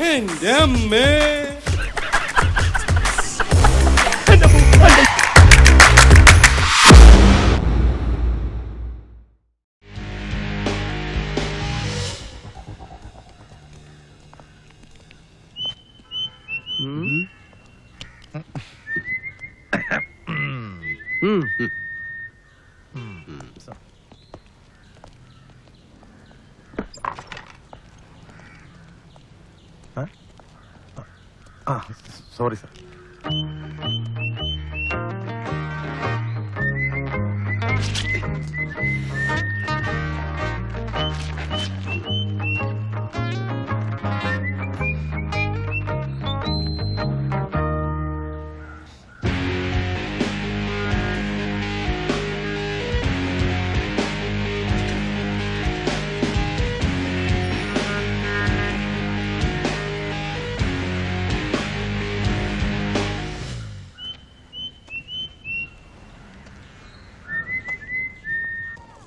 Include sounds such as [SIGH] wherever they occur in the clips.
അമ്മേ ആ സോറി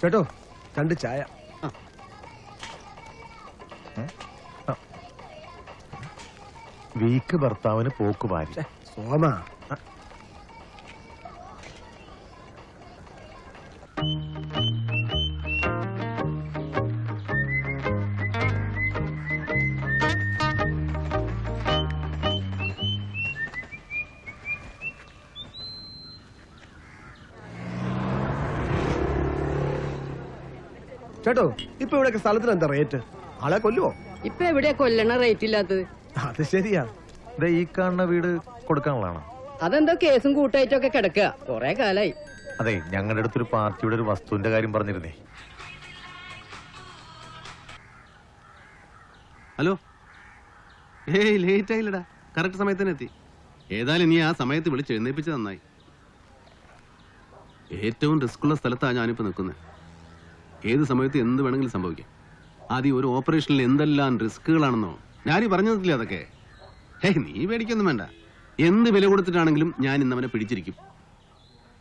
ചേട്ടോ രണ്ട് ചായ. വീക്ക് ഭർത്താവിന് പോക്കുവാരി സോമ. ചേട്ടോ ഇപ്പൊ ഇവിടെയൊക്കെ സ്ഥലത്തിന് എന്താ റേറ്റ് ആളെ കൊല്ലുവോ? ഇപ്പൊ എവിടെ കൊല്ലണ റേറ്റ് ഇല്ലാത്തത്? അത് ശരിയാ. ദേ ഈ കാണുന്ന വീട് കൊടുക്കാനുള്ളതാണ്? അതെന്തോ കേസും കൂട്ടായിട്ടൊക്കെ കിടക്കുക കൊറേ കാലായി. അതെ ഞങ്ങളുടെ അടുത്തൊരു പാർട്ടിയുടെ ഒരു വസ്തുവിന്റെ കാര്യം പറഞ്ഞിരുന്നേ. ഹലോ? ഏയ് ലേറ്റ് ആയില്ലടാ. കറക്റ്റ് സമയത്ത് തന്നെ എത്തി. ഏതായാലും നീ ആ സമയത്ത് വിളിച്ച് എഴുന്നേപ്പിച്ച് നന്നായി. ഏറ്റവും റിസ്ക്കുള്ള സ്ഥലത്താണ് ഞാനിപ്പോൾ നിൽക്കുന്നത് ഏത് സമയത്ത് എന്ത് വേണമെങ്കിലും സംഭവിക്കാം. ആദ്യം ഒരു ഓപ്പറേഷനിൽ എന്തെല്ലാം റിസ്കുകളാണെന്നോ ഞാനീ പറഞ്ഞു തന്നില്ല അതൊക്കെ? ഹേ നീ പേടിക്കൊന്നും വേണ്ട. എന്ത് വില കൊടുത്തിട്ടാണെങ്കിലും ഞാൻ ഇന്നവനെ പിടിച്ചിരിക്കും.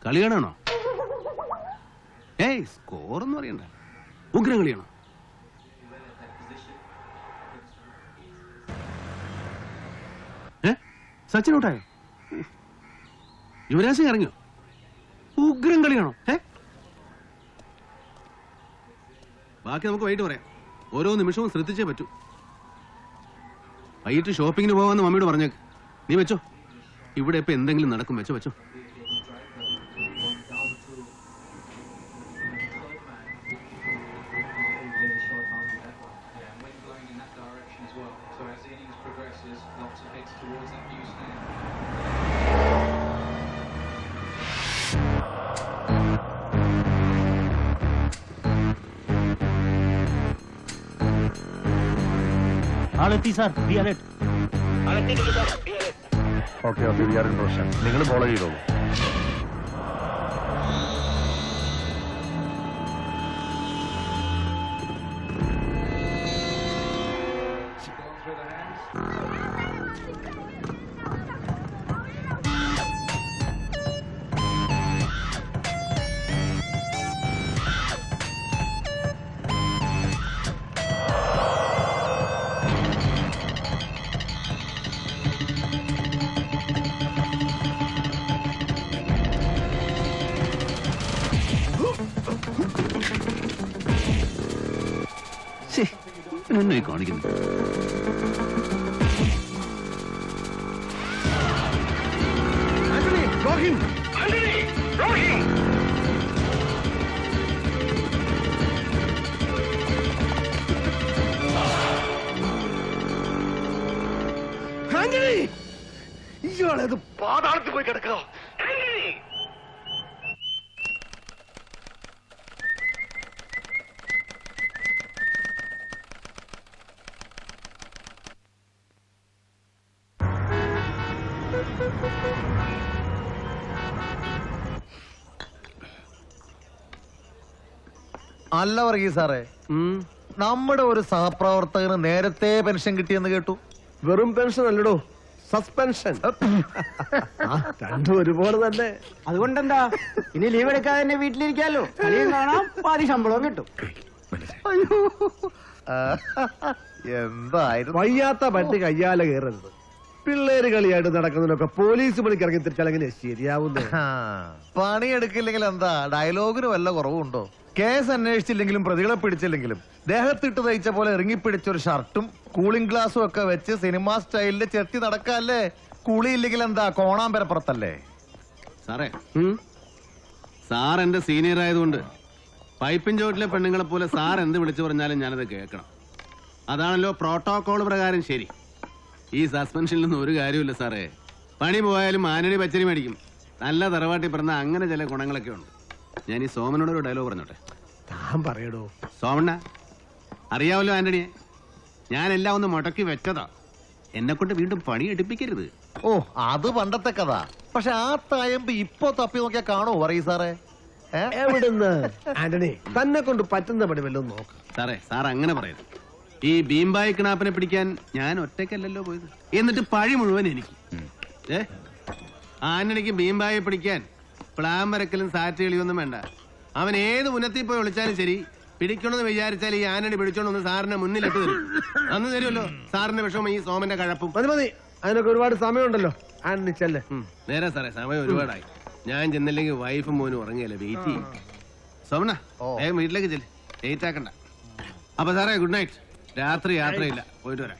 കളിയാണോ ഏയ് സ്കോറൊന്നും അറിയണ്ട. ഉഗ്രം കളിയാണോ? സച്ചിൻ ഔട്ടായോ യുവരാജ് ഇറങ്ങിയോ? ഉഗ്രം കളിയാണോ? ഏ? ബാക്കി നമുക്ക് വൈകിട്ട് പറയാം. ഓരോ നിമിഷവും ശ്രദ്ധിച്ചേ പറ്റൂ. വൈകിട്ട് ഷോപ്പിങ്ങിന് പോകാമെന്ന് മമ്മിയോട് പറഞ്ഞേക്ക്. നീ വെച്ചോ. ഇവിടെ ഇപ്പൊ എന്തെങ്കിലും നടക്കും. വെച്ചോ വെച്ചോ. ആളെത്തി sir be alert okay okay we are in Roshan നിങ്ങൾ ഫോളോ ചെയ്തോളൂ Gone through എന്നെ കാണിക്കുന്നു ഇയാളേത് പാതാളത്തിൽ പോയി കിടക്കുക അല്ല വർഗീസ് സാറേ. നമ്മുടെ ഒരു സഹപ്രവർത്തകന് നേരത്തെ പെൻഷൻ കിട്ടിയെന്ന് കേട്ടു. വെറും പെൻഷൻ അല്ലടോ സസ്പെൻഷൻ. രണ്ടും ഒരുപോലെ തന്നെ. അതുകൊണ്ടെന്താ? ഇനി ലീവ് എടുക്കാതെ തന്നെ വീട്ടിലിരിക്കാലോ? കളിയും കാണാം പാതി ശമ്പളവും കിട്ടും. എന്തായിരുന്നു? വയ്യാത്ത പട്ടി കയ്യാല കയറരുത്. പിള്ളേര് കളിയായിട്ട് നടക്കുന്നതിനൊക്കെ പോലീസ് പണിക്ക് ഇറങ്ങി തിരിച്ചാൽ എങ്ങനെ ശരിയാവുന്നു? പണിയെടുക്കില്ലെങ്കിൽ എന്താ? ഡയലോഗിന് വല്ല കുറവുണ്ടോ? കേസ് അന്വേഷിച്ചില്ലെങ്കിലും പ്രതികളെ പിടിച്ചില്ലെങ്കിലും ദേഹത്തിട്ട് തയ്ച്ച പോലെ ഇറങ്ങിപ്പിടിച്ച ഒരു ഷർട്ടും കൂളിംഗ് ഗ്ലാസും ഒക്കെ വെച്ച് സിനിമാ സ്റ്റൈലിൽ ചെത്തി നടക്കല്ലേ? കുളിയില്ലെങ്കിൽ എന്താ? കോണാമ്പരപ്പുറത്തല്ലേ സാറേ സാർ എന്റെ സീനിയർ ആയതുകൊണ്ട് പൈപ്പിൻ ചോട്ടിലെ പെണ്ണുങ്ങളെ പോലെ സാർ എന്ത് വിളിച്ചു പറഞ്ഞാലും ഞാനത് കേൾക്കണം. അതാണല്ലോ പ്രോട്ടോകോൾ പ്രകാരം ശരി. ഈ സസ്പെൻഷനിൽ നിന്ന് ഒരു കാര്യമില്ല സാറേ. പണി പോയാലും ആനടി പച്ചരി മേടിക്കും. നല്ല തറവാട്ടി പറഞ്ഞ അങ്ങനെ ചില ഗുണങ്ങളൊക്കെ ഉണ്ട്. ഞാൻ ഈ സോമനോട് ഒരു ഡയലോഗ് പറഞ്ഞോട്ടെ? താൻ പറയടോ. സോമണ്ണ അറിയാവല്ലോ ആന്റണിയെ. ഞാൻ എല്ലാം ഒന്ന് മുടക്കി വെച്ചതാ. എന്നെ കൊണ്ട് വീണ്ടും പണി എടുപ്പിക്കരുത്. ഓ അത് പണ്ടത്തെ കഥ. പക്ഷെ ആ തായമ്പ് ഇപ്പൊ തപ്പി നോക്കിയാ കാണോ പറയൂ സാറേ. ഏ? എവിടുന്ന്? ആന്റണി തന്നെ കൊണ്ട് പറ്റുന്ന പടി വല്ലതും നോക്ക്. സാറേ സാർ അങ്ങനെ പറയരുത്. ഈ ഭീംബായി കിണാപ്പിനെ പിടിക്കാൻ ഞാൻ ഒറ്റയ്ക്കല്ലല്ലോ പോയത്. എന്നിട്ട് പഴി മുഴുവൻ എനിക്ക്. ഏ? ആന്റണിക്ക് ഭീംബായെ പിടിക്കാൻ പ്ലാൻ വരക്കലും സാറ്റ് കളിയൊന്നും വേണ്ട. അവൻ ഏത് ഉന്നത്തിൽ പോയി വിളിച്ചാലും ശരി പിടിക്കണമെന്ന് വിചാരിച്ചാൽ ഈ ആനടി പിടിച്ചോണ്ടൊന്ന് സാറിന്റെ മുന്നിലിട്ട് തരും. അന്ന് തരുമല്ലോ സാറിന്റെ വിഷമം ഈ സോമന്റെ കഴപ്പും. മതി മതി. അതിനൊക്കെ ഒരുപാട് സമയമുണ്ടല്ലോ. ആനിച്ചല്ലേ ചെല്ലേ നേരെ സാറേ സമയം ഒരുപാടായി. ഞാൻ ചെന്നില്ലെങ്കിൽ വൈഫും മോനും ഉറങ്ങിയല്ലേ വെയിറ്റ് ചെയ്യും. സോമന. വേഗം വീട്ടിലേക്ക് ചെല്ല്. ലേറ്റ് ആക്കണ്ട. അപ്പൊ സാറേ ഗുഡ് നൈറ്റ് രാത്രി യാത്രയില്ല. പോയിട്ട് വരാം.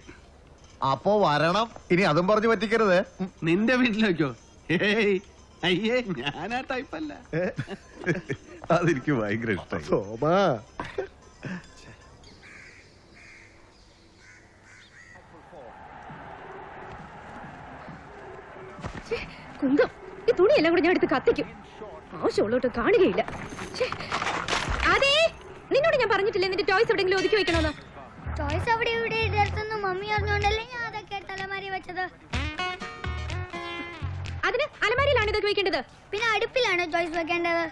അപ്പോ വരണം. ഇനി അതും പറഞ്ഞു പറ്റിക്കരുത്. നിന്റെ വീട്ടിലേക്കോ ഏയ് അയ്യേ ഞാൻ ആ ടൈപ്പല്ല അതെനിക്ക് ഭയങ്കര ഇഷ്ടമായി സോമാ. കുന്തം ഈ തുണിയെല്ലാം കൂടെ ഞാൻ എടുത്ത് കത്തിക്കും. ആവശ്യമുള്ളോട്ട് കാണുകയില്ല. അതേ നിന്നോട് ഞാൻ പറഞ്ഞിട്ടില്ലേ നിന്റെ ടോയ്സ് എവിടെയെങ്കിലും ഒതുക്കി വെക്കണമെന്ന്? ടോയ്സ് അവിടെ ഇവിടെ ഇടത്തൊന്നും മമ്മി അറിഞ്ഞോണ്ടല്ലേ ഞാൻ അലമാരിയിലാണ് ഇതൊക്കെ വെക്കേണ്ടത്. പിന്നെ അടുപ്പിലാണ് ചോയ്സ് വെക്കേണ്ടത്.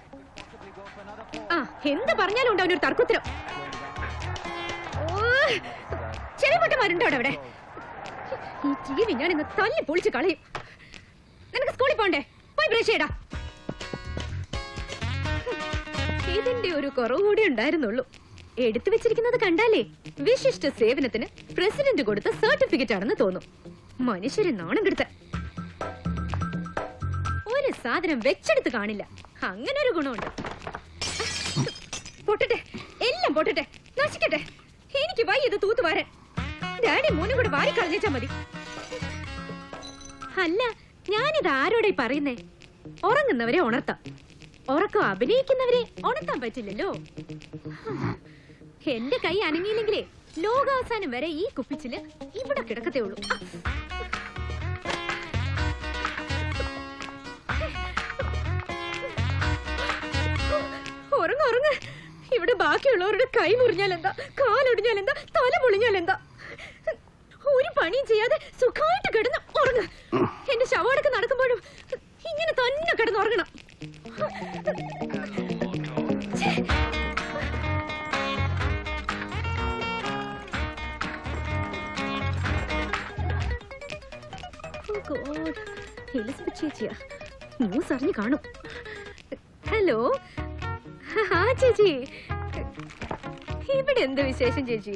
ആ എന്ത് പറഞ്ഞാലും ഉണ്ട് അവനൊരു തർക്കുത്തരം. ചെറിയ ചെവിപ്പൊട്ടന്മാരുണ്ടോ അവിടെ? ഈ ടി വി ഞാൻ ഇന്ന് തല്ലി പൊളിച്ച് കളയും. നിനക്ക് സ്കൂളിൽ പോണ്ടേ? പോയി ബ്രഷ് ചെയ്യടാ. ഇതിന്റെ ഒരു കുറവ് കൂടി ഉണ്ടായിരുന്നുള്ളൂ. എടുത്തു വെച്ചിരിക്കുന്നത് കണ്ടാലേ വിശിഷ്ട സേവനത്തിന് പ്രസിഡന്റ് കൊടുത്ത സർട്ടിഫിക്കറ്റ് ആണെന്ന് തോന്നും. മനുഷ്യരെ നാണം കെടുത്ത സാധനം വെച്ചെടുത്ത് കാണില്ല. അങ്ങനെ ഒരു ഗുണമുണ്ട്. പൊട്ടട്ടെ എല്ലാം പൊട്ടട്ടെ. നശിക്കട്ടെ. എനിക്ക് വയ്യ ഇത് തൂത്തുവാരൻ. ഡാഡി മോനും കൂടെ വാരി കളഞ്ഞാ മതി. അല്ല ഞാനിത് ആരോടെ പറയുന്നേ? ഉറങ്ങുന്നവരെ ഉണർത്താം. ഉറക്കം അഭിനയിക്കുന്നവരെ ഉണർത്താൻ പറ്റില്ലല്ലോ. എന്റെ കൈ അനങ്ങിയില്ലെങ്കിലേ ലോകാവസാനം വരെ ഈ കുപ്പിച്ചിൽ ഇവിടെ കിടക്കത്തേ ഉള്ളൂ. ഇവിടെ ബാക്കിയുള്ളവരുടെ കൈ മുറിഞ്ഞാൽ എന്താ? കാലൊടിഞ്ഞാൽ എന്താ? തല പൊളിഞ്ഞാൽ എന്താ? ഒരു പണിയും ചെയ്യാതെ സുഖമായിട്ട് കിടന്ന് ഉറങ്ങ. എന്റെ ശവടക്ക് നടക്കുമ്പോഴും ഇങ്ങനെ തന്നെ കിടന്ന് ഉറങ്ങണം. ഛേ. God. എലിസബത്ത് കാണും. ഹലോ. ആ ചേച്ചി. ഇവിടെ എന്ത് വിശേഷം ചേച്ചി?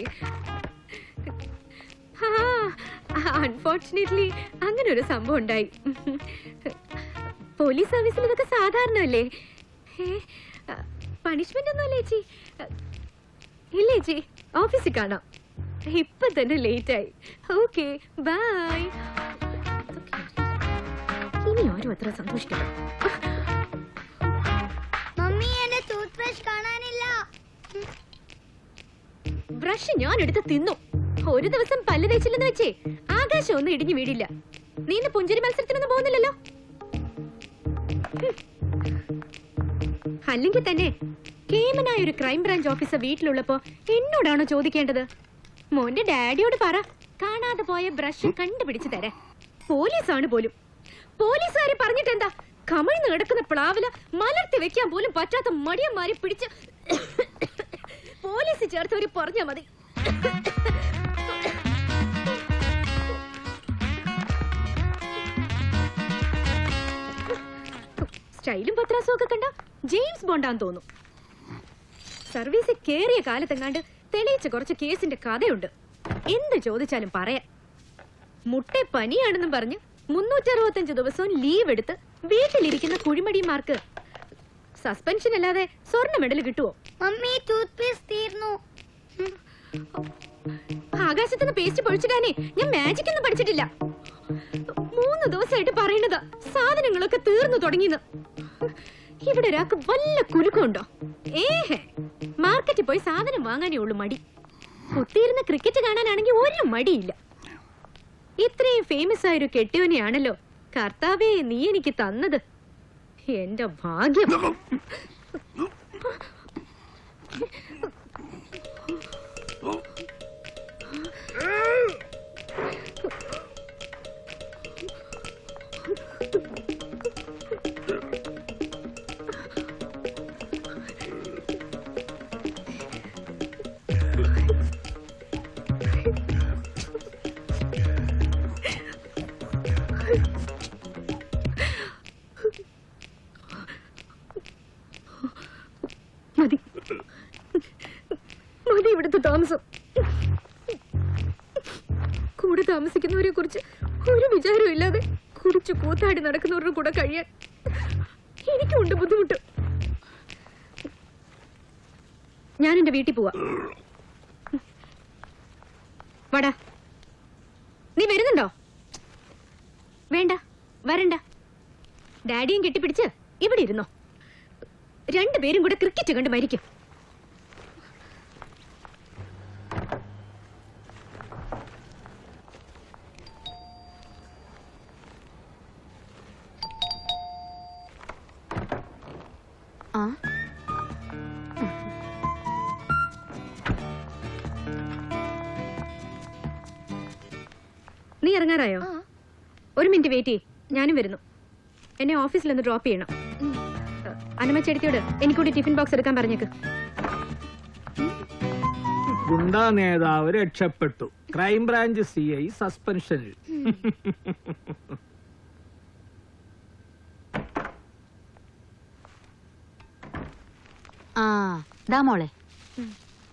അൺഫോർച്ചുനേറ്റ്ലി അങ്ങനെ ഒരു സംഭവം ഉണ്ടായി. പോലീസ് സർവീസിൽ ഇതൊക്കെ സാധാരണല്ലേ? പണിഷ്മെന്റ് ഒന്നുമല്ല ചേച്ചി? ഇല്ല ചേച്ചി? ഓഫീസിൽ കാണാം. ഇപ്പൊ തന്നെ ലേറ്റ് ആയി ഓക്കെ ബൈ. ഇനി ആരും അത്ര സന്തോഷിക്കണം ബ്രഷ് ഞാൻ എടുത്ത് തിന്നു. ഒരു ദിവസം പല്ല് തേച്ചില്ലെന്ന് വെച്ചേ ആകാശം ഒന്നും ഇടിഞ്ഞു വീടില്ല. നീ ഇന്ന് പുഞ്ചിരി മത്സരത്തിനൊന്നും പോകുന്നില്ലല്ലോ. അല്ലെങ്കിൽ തന്നെ കേമനായ ഒരു ക്രൈം ബ്രാഞ്ച് ഓഫീസർ വീട്ടിലുള്ളപ്പോ എന്നോടാണോ ചോദിക്കേണ്ടത്? മോന്റെ ഡാഡിയോട് പറ. കാണാതെ പോയ ബ്രഷ് കണ്ടുപിടിച്ചു തരാൻ. പോലീസാണ് പോലും. പോലീസുകാരെ പറഞ്ഞിട്ടെന്താ? കമിഴ്ന്ന് കിടക്കുന്ന പ്ലാവില മലർത്തി വെക്കാൻ പോലും പറ്റാത്ത മടിയന്മാരെ പിടിച്ച് പോലീസ് ചേർത്ത് ഒരു പറഞ്ഞാ മതി. സ്റ്റൈലും പത്രാസും ഒക്കെ കണ്ട ജെയിംസ് ബോണ്ടാന്ന് തോന്നും. സർവീസ് കേറിയ കാലത്തെങ്ങാണ്ട് തെളിയിച്ച കുറച്ച് കേസിന്റെ കഥയുണ്ട്. എന്ത് ചോദിച്ചാലും പറയാം മുട്ടെ പനിയാണെന്നും പറഞ്ഞ് മുന്നൂറ്ററുപത്തഞ്ച് ദിവസവും ലീവ് എടുത്ത് വീട്ടിലിരിക്കുന്ന കുഴിമടിമാർക്ക് സസ്പെൻഷൻ അല്ലാതെ സ്വർണ മെഡൽ കിട്ടുവോ? മമ്മി ടൂത്ത് പേസ്റ്റ് തീർന്നു. ആകാശത്തുനിന്ന് പേസ്റ്റ് പൊഴിച്ചിടാനേ ഞാൻ മാജിക് ഒന്നും പഠിച്ചിട്ടില്ല. മൂന്ന് ദിവസമായിട്ട് പറയണതാ സാധനങ്ങളൊക്കെ തീർന്നു തുടങ്ങിന്ന് ഇവിടെ ഒരാൾക്ക് വല്ല കുലുക്കമുണ്ടോ? ഏഹേ മാർക്കറ്റിൽ പോയി സാധനം വാങ്ങാനേ ഉള്ളു മടി. കുത്തിയിരുന്ന് ക്രിക്കറ്റ് കാണാനാണെങ്കിൽ ഒരു മടിയില്ല. ഇത്രയും ഫേമസ് ആയൊരു കെട്ടിയവനെയാണല്ലോ കർത്താവേ നീ എനിക്ക് തന്നത്. എന്റെ ഭാഗ്യം. താമസം. കൂടെ താമസിക്കുന്നവരെ കുറിച്ച് ഒരു വിചാരവും ഇല്ലാതെ കുടിച്ചു കൂത്താടി നടക്കുന്നവരുടെ കൂടെ കഴിയാൻ എനിക്കുണ്ട് ബുദ്ധിമുട്ട്. ഞാൻ എന്റെ വീട്ടിൽ പോവാ. വടാ. നീ വരുന്നുണ്ടോ? വേണ്ട വരണ്ട. ഡാഡിയും കെട്ടിപ്പിടിച്ച് ഇവിടെ ഇരുന്നോ. രണ്ടുപേരും കൂടെ ക്രിക്കറ്റ് കണ്ട് മരിക്കും. നീ ഇറങ്ങാറായോ? ഒരു മിനിറ്റ് വെയിറ്റ് ചെയ്യ്. ഞാനും വരുന്നു. എന്നെ ഓഫീസിൽ ഒന്ന് ഡ്രോപ്പ് ചെയ്യണം അനമ്മ എനിക്ക് എനിക്കൂടി ടിഫിൻ ബോക്സ് എടുക്കാൻ പറഞ്ഞേക്ക്. ഗുണ്ടാ നേതാവ് രക്ഷപ്പെട്ടു. ക്രൈംബ്രാഞ്ച് സി ഐ സസ്പെൻഷനിൽ ആ ദാ മോളെ.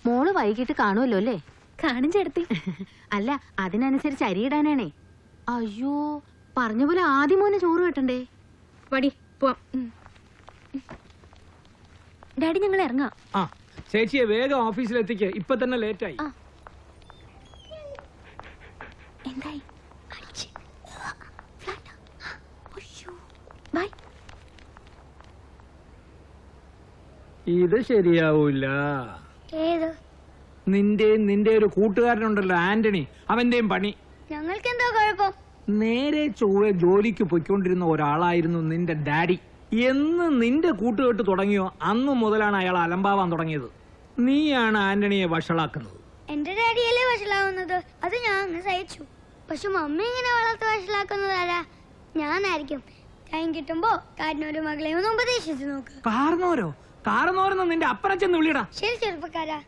മോൾ വൈകിട്ട് കാണുമല്ലോ അല്ലേ? കാണും ചേട്ടത്തി. [LAUGHS] അല്ല അതിനനുസരിച്ച് അരിയിടാനാണേ അയ്യോ പറഞ്ഞ പോലെ ആദ്യം മോനെ ചോറ് വെട്ടണ്ടേ? വടി പോവാം. ഡാഡി ഞങ്ങൾ ഇറങ്ങാം. ആ ചേച്ചിയെ വേഗം ഓഫീസിലെത്തിക്ക്. ഇപ്പൊ തന്നെ ലേറ്റായി. എന്തായി? ഇത് ശരിയാവൂല. ഏത്? നിന്റെ നിന്റെ ഒരു കൂട്ടുകാരനുണ്ടല്ലോ ആന്റണി. അവന്റെയും പണി. ഞങ്ങൾക്ക് എന്തോ കുഴപ്പം? നേരെ ചൊവ്വെ ജോലിക്ക് പൊയ്ക്കൊണ്ടിരുന്ന ഒരാളായിരുന്നു നിന്റെ ഡാഡി. എന്ന് നിന്റെ കൂട്ടുകെട്ട് തുടങ്ങിയോ? അന്ന് മുതലാണ് അയാൾ അലമ്പാവാൻ തുടങ്ങിയത്. നീയാണ് ആന്റണിയെ വഷളാക്കുന്നത്. എന്റെ ഡാഡിയല്ലേ വഷളാവുന്നത്? അത് ഞാൻ അങ്ങ് സഹിച്ചു. പക്ഷെ മമ്മി ഇങ്ങനെ വളർത്ത് വഷളാക്കുന്നതാരാ? ഞാനായിരിക്കും. ടൈം കിട്ടുമ്പോ കാരണോരോ മകളെ ഒന്ന് ഉപദേശിച്ചു നോക്ക്. കാർന്നോരോ? കാർന്നോരെന്ന് നിന്റെ അപ്പനെ ചെന്ന് വിളിയടാ. ശരി ചെറുപ്പക്കാരാ.